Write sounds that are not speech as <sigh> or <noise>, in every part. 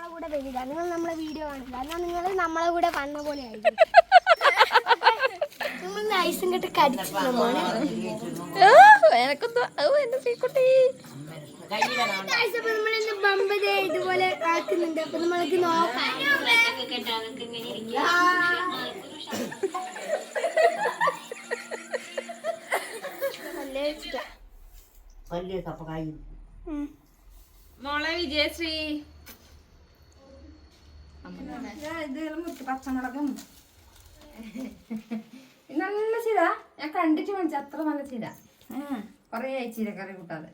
നമ്മളെ കൂടെ വരില്ല നിങ്ങൾ നമ്മളെ വീഡിയോ കാണില്ല എന്നാൽ നിങ്ങൾ നമ്മളെ കൂടെ വന്ന പോലെ ആയിരിക്കും. <laughs> നമ്മൾ കെട്ട് കടിച്ചു എനക്കൊന്നും എന്റെ ശ്രീക്കുട്ടി നമ്മളിന്ന് ബമ്പ് ഇതുപോലെ ആക്കുന്നുണ്ട്. അപ്പൊ നമ്മൾക്ക് നോക്കാം. വലിയ. മോളെ വിജയശ്രീ. പച്ചമുളകും ഇത് <laughs> നല്ല ചീര. ഞാൻ കണ്ടിട്ട് മേടിച്ച. അത്ര നല്ല ചീര. കൊറേ ആയി ചീരക്കറി കൂട്ടാതെ.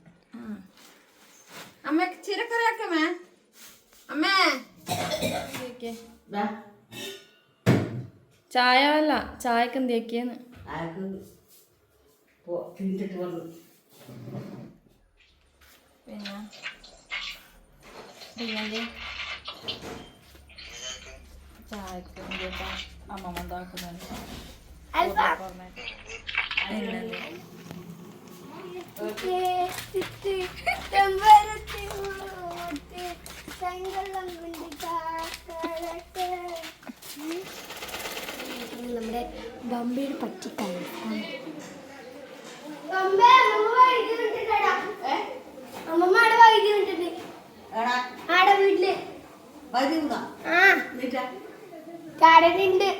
അമ്മ ചീരക്കറി ആക്കമേ? അമ്മേ. ചായ അല്ല ചായക്ക് എന്തിയാക്കിയെന്ന് പിന്നെ? കാക്കളട്ടെ. ഉം. നമ്മുടെ ബമ്പയുടെ പറ്റിക്കാണ് അമ്മമ്മയുടെ കടലുണ്ട്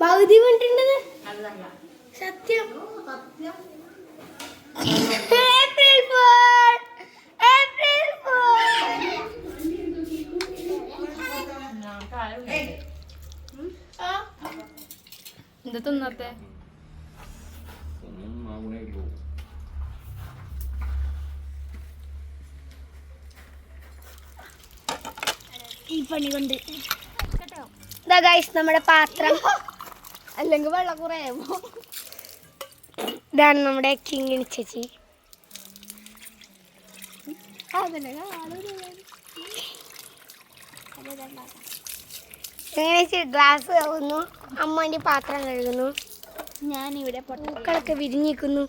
പകുതി വീണ്ടുണ്ടത് സത്യം. സത്യം. ഏപ്രിൽ ഫോൾ ഏപ്രിൽ ഫോൾ എന്താ തിന്നത്തെ ഈ പണി കൊണ്ട്. ഇതാ ഗൈസ് നമ്മുടെ പാത്രം. അല്ലെങ്കിൽ വെള്ളം കുറയാമോ? ഇതാണ് നമ്മുടെ കിങ്ങിണി ചേച്ചി. ഗ്ലാസ് കഴുകുന്നു? അമ്മാന്റെ പാത്രം കഴുകുന്നു. ഞാനിവിടെ പൂക്കളൊക്കെ വിരിഞ്ഞിക്കുന്നു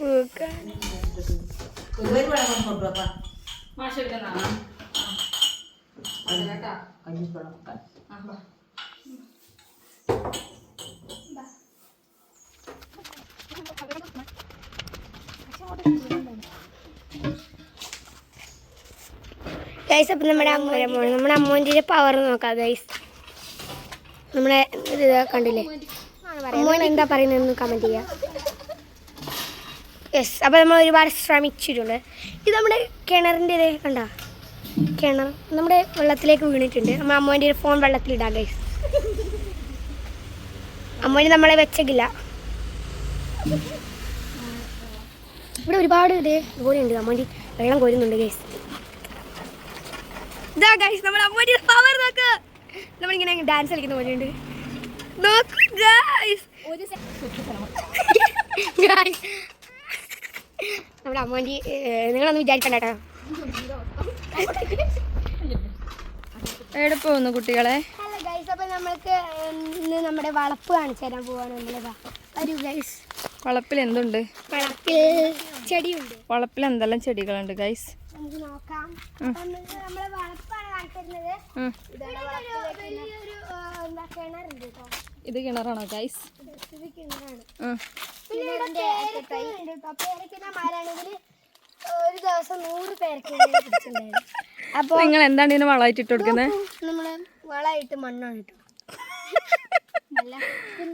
പൂക്കൾ ഒരു ഗൈസ് അപ്പം നമ്മുടെ അമ്മൂരെ മോൾ നമ്മുടെ അമ്മൂന്റെ പവർ നോക്കാം ഗൈസ് നമ്മുടെ ഇത് കണ്ടില്ലേ? അമ്മോൻ എന്താ പറയുന്നതെന്ന് കമന്റ് ചെയ്യാം. യെസ് അപ്പോൾ നമ്മൾ ഒരുപാട് ശ്രമിച്ചിട്ടുണ്ട്. ഇത് നമ്മുടെ കിണറിന്റെ ഇത് കണ്ട? കിണർ നമ്മുടെ വെള്ളത്തിലേക്ക് വീണിട്ടുണ്ട്. നമ്മൾ അമ്മേന്റെ ഒരു ഫോൺ വെള്ളത്തിലിടാം ഗൈസ് അമ്മേന് നമ്മളെ വെച്ചേക്കില്ല. ഇവിടെ ഒരുപാട് ഇത് ഇതുപോലെയുണ്ട് അമ്മേന്റെ വെള്ളം കോരുന്നുണ്ട് ഗൈസ് ഇതാ ഗൈസ് നമ്മുടെ അമ്മേന്റെ പവർ നോക്ക്. നമ്മളിങ്ങനെ ഡാൻസ് കളിക്കുന്ന പോലെയുണ്ട് നോക്ക് ഗൈസ് ഗൈസ് <laughs> നമ്മുടെ അമ്മേന്റെ നിങ്ങളൊന്നും വിചാരിക്കണ്ട കേട്ടോ. എവിടെ പോകുന്നു കുട്ടികളെ? ഹലോ ഗൈസ് അപ്പോൾ നമ്മൾക്ക് ഇന്ന് നമ്മുടെ വളപ്പ് കാണിച്ചു തരാൻ പോവാണ് നമ്മളിതാ വരൂ ഗൈസ് വളപ്പിൽ എന്തുണ്ട്? വളപ്പിൽ ചെടിയുണ്ട്. വളപ്പിൽ എന്തെല്ലാം ചെടികളുണ്ട് ഗൈസ് നമുക്ക് നോക്കാം. നമ്മളെ വളപ്പാണ് കാണിച്ചിരുന്നത്. എന്താ കിണറുണ്ട് കേട്ടോ ഇത് കിണറാണോ ഗൈസ് ഇത് കിണറാണ്. പിന്നെ ഇവിടെ കേട്ടോ മരാണെങ്കിൽ ഒരു ദിവസം നൂറ് പേർക്ക് അപ്പോൾ നിങ്ങൾ എന്താണ് ഇതിന് വളമായിട്ട് ഇട്ട് കൊടുക്കുന്നത്? നമ്മൾ വളമായിട്ട് മണ്ണാണ് നല്ല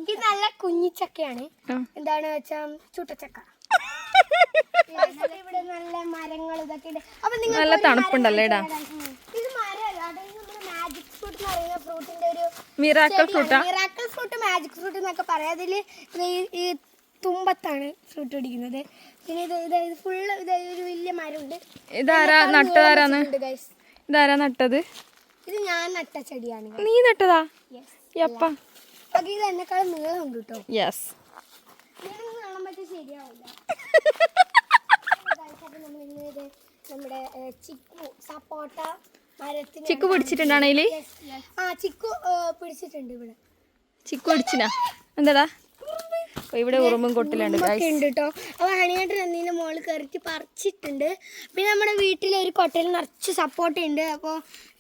ഇത് നല്ല കുഞ്ഞിച്ചക്കയാണ് എന്താണ് വെച്ചാൽ ചുട്ടച്ചക്ക. ഇവിടെ നല്ല മരങ്ങൾ ഇതൊക്കെ ഉണ്ട്. അപ്പൊ നിങ്ങൾ നല്ല തണുപ്പുണ്ടല്ലേ ഇടാ ഇത് മരമല്ല അതായത് നമ്മുടെ മാജിക് ഫ്രൂട്ട് എന്ന് പറയുന്ന ഫ്രൂട്ടിന്റെ ഒരു മിറാക്കൽ ഫ്രൂട്ടാ മിറാക്കിൾ ഫ്രൂട്ട് മാജിക് ഫ്രൂട്ട് എന്നൊക്കെ പറയാം. അതിൽ ഈ തുമ്പത്താണ് ഫ്രൂട്ട് പിടിക്കുന്നത് പിന്നെ ഇത് ഇത് ഇത് ഫുള്ള് ഇത് ഒരു വലിയ മരമുണ്ട്. ഇതാരാ നട്ടതാരാന്ന്? ഇതാരാ നട്ടത്? ഇത് ഞാൻ നട്ട ചെടിയാണ്. നീ നട്ടതാ. യപ്പ. അത് ഇത് എന്നെക്കാളും നീളമുണ്ട് കേട്ടോ യെസ് നീളം ശരിയാവില്ല. <laughs> നമ്മുടെ ചിക്കു സപ്പോട്ട മരത്തിന് ചിക്കു പിടിച്ചിട്ടുണ്ടാണ് ഇതിൽ ആ ചിക്കു പിടിച്ചിട്ടുണ്ട് ഇവിടെ. ചിക്കു പിടിച്ചിനാ? എന്താടാ? ഇവിടെ ഉറുമ്പും കൊട്ടിലുണ്ട് ഉണ്ട് കേട്ടോ അപ്പൊ ഹണിയായിട്ട് നന്ദിന്റെ മോൾ കയറിച്ച് പറിച്ചിട്ടുണ്ട്. പിന്നെ നമ്മുടെ വീട്ടിലെ ഒരു കൊട്ടയിൽ നിറച്ച് സപ്പോർട്ട് ഉണ്ട്. അപ്പോൾ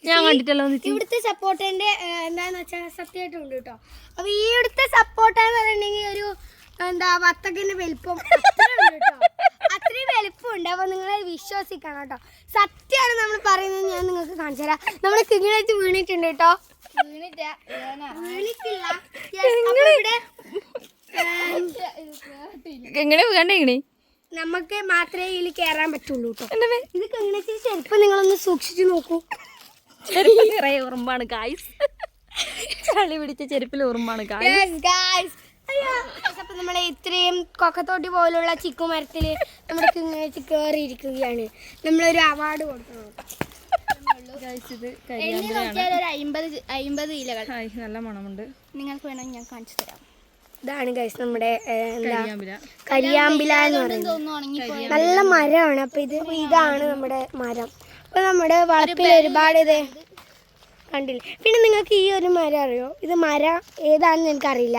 ഞാൻ കണ്ടിട്ടല്ലോ ഇവിടുത്തെ സപ്പോർട്ടിന്റെ എന്താന്ന് വെച്ചാൽ സത്യമായിട്ടുണ്ട് കേട്ടോ അപ്പൊ ഈ ഇവിടുത്തെ സപ്പോർട്ടാന്ന് പറഞ്ഞിട്ടുണ്ടെങ്കിൽ ഒരു എന്താ വത്തക്കിന്റെ വലിപ്പം അത്രയും ഉണ്ട് കേട്ടോ അത്രയും വലിപ്പമുണ്ട്. അപ്പൊ നിങ്ങളെ വിശ്വസിക്കണം കേട്ടോ സത്യമാണ് നമ്മൾ പറയുന്നത്. ഞാൻ നിങ്ങൾക്ക് കാണിച്ചു തരാം. നമ്മുടെ കിങ്ങിണച്ച് വീണിട്ടുണ്ട് കേട്ടോ വീണിട്ടില്ല. എങ്ങനെ വീകണ്ടേ ഇങ്ങനെ? നമുക്ക് മാത്രമേ ഇതിൽ കയറാൻ പറ്റുള്ളൂ കേട്ടോ. ഇത് കിങ്ങിണച്ച് ചെരുപ്പ് നിങ്ങളൊന്ന് സൂക്ഷിച്ചു നോക്കൂ. ചെരുപ്പ് നിറയെ ഉറുമ്പാണ് ഗായ്സ് ചളി പിടിച്ച ചെരുപ്പിൽ ഉറുമ്പാണ് ഗായ്സ്. അപ്പൊ നമ്മളെ ഇത്രയും കൊക്കത്തോട്ടി പോലുള്ള ചിക്കു മരത്തിൽ നമ്മുടെ കിങ്ങിണച്ച് കയറിയിരിക്കുകയാണ് നമ്മളൊരു അവാർഡ് കൊടുക്കണം ഇത് ഒരു അമ്പത് അമ്പത് ഇലകൾ. നല്ല മണമുണ്ട്. നിങ്ങൾക്ക് വേണമെങ്കിൽ ഞാൻ കാണിച്ചു തരാം. ഇതാണ് ഗൈസ് നമ്മുടെ എന്താ കരിയാമ്പില. കരിയാമ്പില എന്ന് പറയുന്നത്. നല്ല മരമാണ്. അപ്പൊ ഇത് ഇതാണ് നമ്മുടെ മരം. അപ്പൊ നമ്മുടെ വളപ്പിൽ ഒരുപാട് ഇത് കണ്ടില്ല? പിന്നെ നിങ്ങൾക്ക് ഈ ഒരു മരം അറിയോ? ഇത് മരം ഏതാണെന്ന് എനിക്കറിയില്ല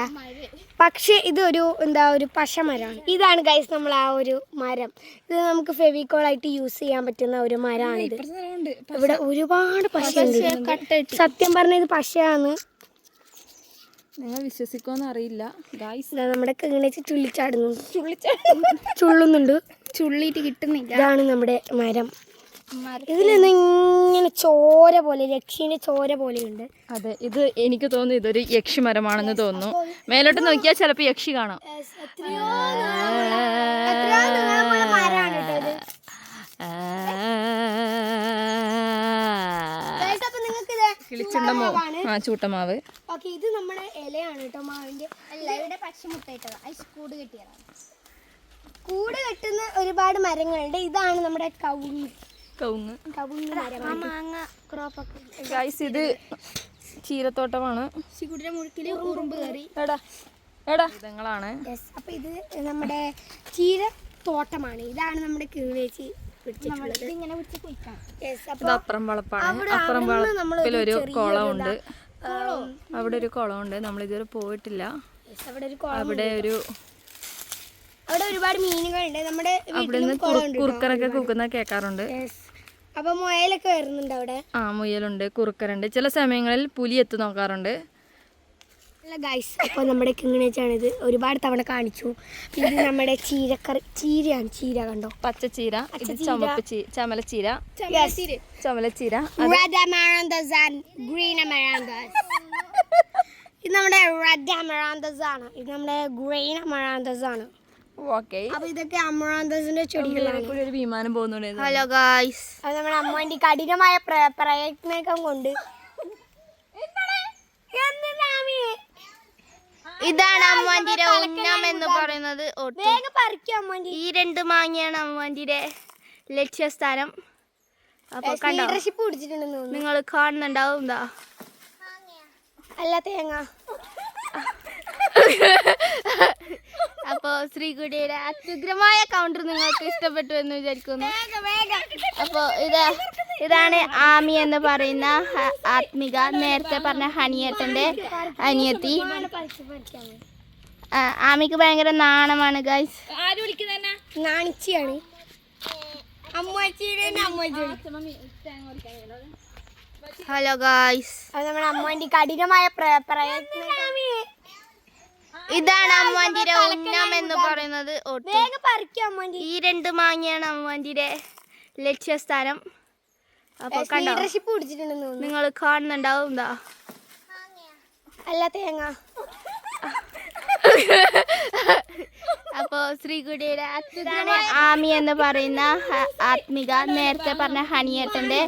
പക്ഷേ ഇതൊരു എന്താ ഒരു പശ മരമാണ്. ഇതാണ് ഗൈസ് നമ്മൾ ആ ഒരു മരം. ഇത് നമുക്ക് ഫെവിക്കോൾ ആയിട്ട് യൂസ് ചെയ്യാൻ പറ്റുന്ന ഒരു മരമാണ് ഇവിടെ ഒരുപാട് പശയുണ്ട്. സത്യം പറഞ്ഞ ഇത് പശയാണ്. നിങ്ങൾ വിശ്വസിക്കോന്ന് അറിയില്ല. ഗായ്സ് നമ്മുടെ കിങ്ങിണിച്ച് ചുള്ളിച്ചാടുന്നുണ്ട് ചുള്ളുന്നുണ്ട്. ചുള്ളിയിട്ട് കിട്ടുന്നില്ല. ഇതാണ് നമ്മുടെ മരം. ഇതിലൊന്നും ഇങ്ങനെ ചോര പോലെ രക്ഷീന്റെ ചോര പോലെയുണ്ട്. അതെ ഇത് എനിക്ക് തോന്നുന്നു ഇതൊരു യക്ഷി മരമാണെന്ന് തോന്നുന്നു. മേലോട്ട് നോക്കിയാൽ ചിലപ്പോൾ യക്ഷി കാണാം. കിളിച്ചുണ്ടമോ ആ ചൂട്ടമാവ്. ഓക്കെ ഇത് നമ്മുടെ ഇലയാണ് കേട്ടോ മാവിന്റെ. അല്ല ഇവിടെ പച്ചമുട്ട ഇട്ടതാ ഐസ് കൂട് കെട്ടിയതാണ്. കൂട് കെട്ടുന്ന ഒരുപാട് മരങ്ങളുണ്ട്. ഇതാണ് നമ്മുടെ കവുങ്ങ്. കവുങ്ങ്. കവുങ്ങ് മാങ്ങ ക്രോപ്പൊക്കെ ഗൈസ് ഇത് ചീരത്തോട്ടമാണ്. ശിക്കുട്ടിയുടെ മുഴുക്കിൽ ഉറുമ്പ് കയറി എടാ എടാ. ഇതങ്ങളാണ് അപ്പൊ ഇത് നമ്മുടെ ചീര തോട്ടമാണ് ഇതാണ് നമ്മുടെ കിളിവേച്ചി പിടിച്ചിട്ടുള്ളത് അപ്പുറം വളപ്പാണ്. അപ്പുറം വളപ്പിലൊരു കുളമുണ്ട്. അവിടെ ഒരു കുളമുണ്ട്. നമ്മൾ ഇതുവരെ പോയിട്ടില്ല അവിടെ ഒരു കുളം അവിടെ ഒരു അവിടെ ഒരുപാട് മീനുകളുണ്ട്. നമ്മുടെ അവിടെ നിന്ന് കുറുക്കറൊക്കെ കൂക്കുന്ന കേൾക്കാറുണ്ട് അപ്പൊ മുയലൊക്കെ വരുന്നുണ്ട് അവിടെ ആ മുയലുണ്ട് കുറുക്കറുണ്ട് ചില സമയങ്ങളിൽ പുലി എത്തി നോക്കാറുണ്ട്. അല്ല ഗൈസ് അപ്പോൾ നമ്മുടെ കിങ്ങിണേച്ചാണിത് ഒരുപാട് തവണ കാണിച്ചു. ഇത് നമ്മുടെ ചീരക്കറി ചീരയാണ് ചീര കണ്ടോ? പച്ചച്ചീര ഇത് ചുമപ്പ് ചീ ചമലച്ചീര ചുമലച്ചീര Red amaranthus and green amaranthus. <laughs> ഇത് നമ്മുടെ റെഡ് അമറാന്തസ് ആണ്. ഇത് നമ്മുടെ ഗ്രീൻ അമറാന്തസ് ആണ്. ഓക്കെ അപ്പൊ ഇതൊക്കെ അമറാന്തസിന്റെ ചെടികളാണ്. ഒരു വിമാനം പോകുന്നുണ്ട് ഹലോ ഗായ്സ് അത് നമ്മുടെ അമ്മേന്റെ കഠിനമായ പ്ര- പ്രയത്നം കൊണ്ട്. ഇതാണ് അമ്മാന്റെ ഉന്നം എന്ന് പറയുന്നത് ഈ രണ്ട് മാങ്ങയാണ് അമ്മാന്റെ ലക്ഷ്യസ്ഥാനം. അപ്പൊ കണ്ടോ? നിങ്ങൾ കാണുന്നുണ്ടാവും എന്താ അല്ല തേങ്ങ. അപ്പോ ശ്രീകുടിയുടെ അത്യുഗ്രമായ കൗണ്ടർ നിങ്ങൾക്ക് ഇഷ്ടപ്പെട്ടു എന്ന് വിചാരിക്കുന്നു. അപ്പോ ഇതാ ഇതാണ് ആമി എന്ന് പറയുന്ന ആത്മിക. നേരത്തെ പറഞ്ഞ ഹനിയത്തിന്റെ അനിയത്തി. ആമിക്ക് ഭയങ്കര നാണമാണ് ഗൈസ് നാണിച്ചിയാണ്. ഹലോ ഗായ്സ് നമ്മുടെ അമ്മേന്റെ കഠിനമായ പ്രയത്നം. ഇതാണ് അമ്മാന്റെ ഉന്നം എന്ന് പറയുന്നത്. വേഗം പറിക്കും അമ്മേന്റെ ഈ രണ്ട് മാങ്ങയാണ് അമ്മാന്റെ ലക്ഷ്യസ്ഥാനം. അപ്പൊ കണ്ടോ? ലീഡർഷിപ്പ് പിടിച്ചിട്ടുണ്ടെന്ന് തോന്നുന്നു. നിങ്ങൾ കാണുന്നുണ്ടാവും എന്താ അല്ല തേങ്ങ. അപ്പോ ശ്രീകുടിയുടെ അച്ഛനാണ് ആമി എന്ന് പറയുന്ന ആത്മിക നേരത്തെ പറഞ്ഞ ഹണിയേട്ടന്റെ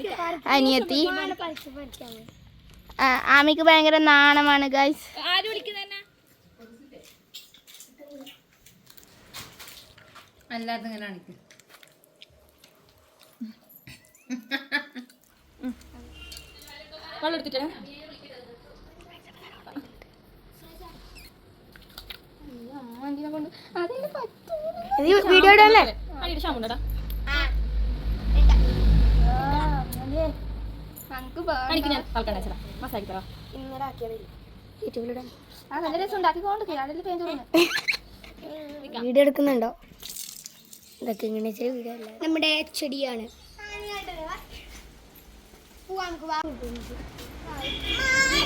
അനിയത്തി. ആമിക്ക് ഭയങ്കര നാണമാണ് ഗൈസ് അല്ലാതെ ഇങ്ങനെ കാണിക്കും. ഉണ്ടാക്കിക്കൊണ്ട് അതിൽ പേര് വീഡിയോ എടുക്കുന്നുണ്ടോ? ഇതൊക്കെ ഇങ്ങനെ വീഡിയോ അല്ല? നമ്മുടെ ചെടിയാണ്. I'm Ugh. Ugh. Ugh. Ugh.